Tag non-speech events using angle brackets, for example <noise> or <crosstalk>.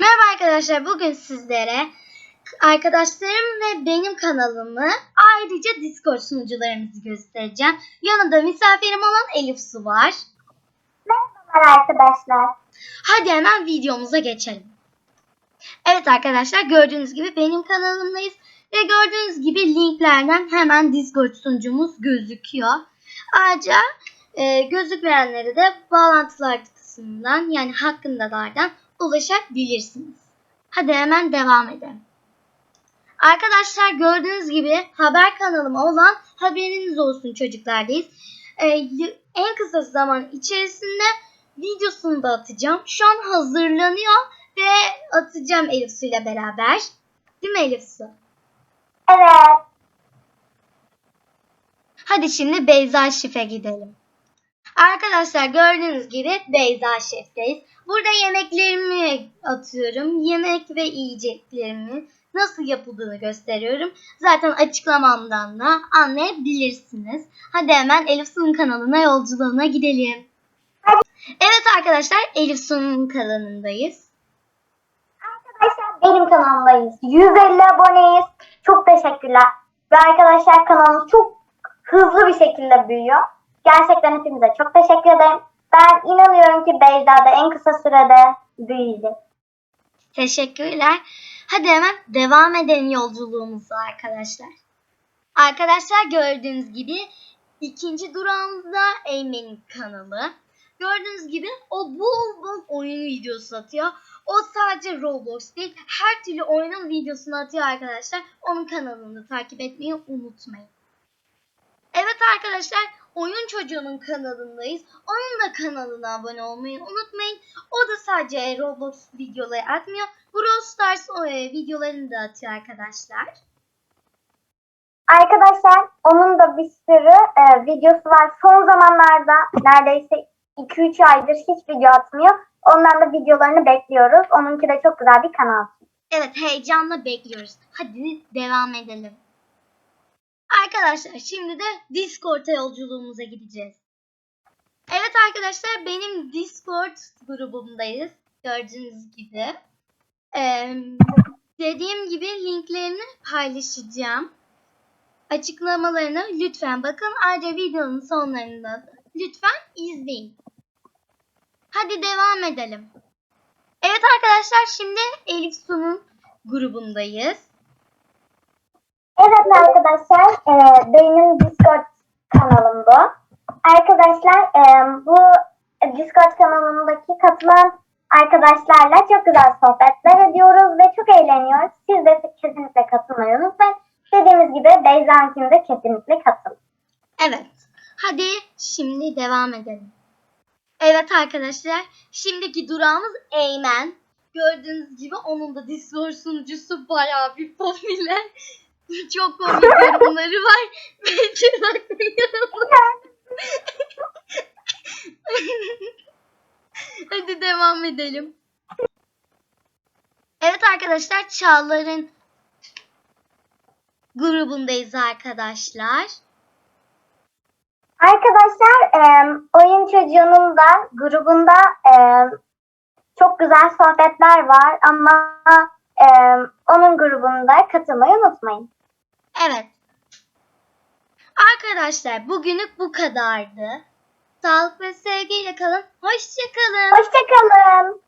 Merhaba arkadaşlar. Bugün sizlere arkadaşlarım ve benim kanalımı ayrıca Discord sunucularımızı göstereceğim. Yanında misafirim olan Elif Su var. Merhabalar arkadaşlar. Hadi hemen videomuza geçelim. Evet arkadaşlar gördüğünüz gibi benim kanalımdayız. Ve gördüğünüz gibi linklerden hemen Discord sunucumuz gözüküyor. Ayrıca e, gözükmeyenlere de bağlantılar kısmından yani hakkındalardan ulaşabilirsiniz. Hadi hemen devam edelim. Arkadaşlar gördüğünüz gibi haber kanalım olan haberiniz olsun çocuklardayız. E, y- en kısa zaman içerisinde videosunu da atacağım. Şu an hazırlanıyor ve atacağım Elif Su ile beraber. Değil mi Elif Su? Evet. Hadi şimdi Beyza Şif'e gidelim. Arkadaşlar gördüğünüz gibi Beyza Şef'teyiz. Burada yemeklerimi atıyorum. Yemek ve yiyeceklerimi nasıl yapıldığını gösteriyorum. Zaten açıklamamdan da anlayabilirsiniz. Hadi hemen Elif Su'nun kanalına yolculuğuna gidelim. Evet arkadaşlar Elif Su'nun kanalındayız. Arkadaşlar benim kanalımdayız. 150 aboneyiz. Çok teşekkürler. Ve arkadaşlar kanalımız çok hızlı bir şekilde büyüyor. Gerçekten hepinize çok teşekkür ederim. Ben inanıyorum ki Beyza da en kısa sürede büyüyecek. Teşekkürler. Hadi hemen devam edelim yolculuğumuza arkadaşlar. Arkadaşlar gördüğünüz gibi ikinci durağımızda Eymen'in kanalı. Gördüğünüz gibi o bol bol oyun videosu atıyor. O sadece Roblox değil her türlü oyunun videosunu atıyor arkadaşlar. Onun kanalını takip etmeyi unutmayın. Evet arkadaşlar oyun çocuğunun kanalındayız. Onun da kanalına abone olmayı unutmayın. O da sadece Roblox videoları atmıyor. Brawl Stars e, videolarını da atıyor arkadaşlar. Arkadaşlar onun da bir sürü e, videosu var. Son zamanlarda neredeyse 2-3 aydır hiç video atmıyor. Ondan da videolarını bekliyoruz. Onunki de çok güzel bir kanal. Evet heyecanla bekliyoruz. Hadi devam edelim. Arkadaşlar şimdi de Discord'a yolculuğumuza gideceğiz. Evet arkadaşlar benim Discord grubumdayız. Gördüğünüz gibi. Ee, dediğim gibi linklerini paylaşacağım. Açıklamalarını lütfen bakın. Ayrıca videonun sonlarında da lütfen izleyin. Hadi devam edelim. Evet arkadaşlar şimdi Elif Su'nun grubundayız. Evet arkadaşlar, e, benim Discord kanalım bu. Arkadaşlar e, bu Discord kanalımdaki katılan arkadaşlarla çok güzel sohbetler ediyoruz ve çok eğleniyoruz. Siz de kesinlikle katılmayı unutmayın. Dediğimiz gibi Beyza'nkine de kesinlikle katılın. Evet. Hadi şimdi devam edelim. Evet arkadaşlar. Şimdiki durağımız Eymen. Gördüğünüz gibi onun da Discord sunucusu bayağı bir popüler. Çok komik yorumları var. <laughs> Bakmıyorum. Hadi devam edelim. Evet arkadaşlar Çağlar'ın grubundayız arkadaşlar. Arkadaşlar oyun çocuğunun da grubunda çok güzel sohbetler var ama onun grubunda katılmayı unutmayın. Evet. Arkadaşlar bugünlük bu kadardı. Sağlık ve sevgiyle kalın. Hoşçakalın. Hoşçakalın.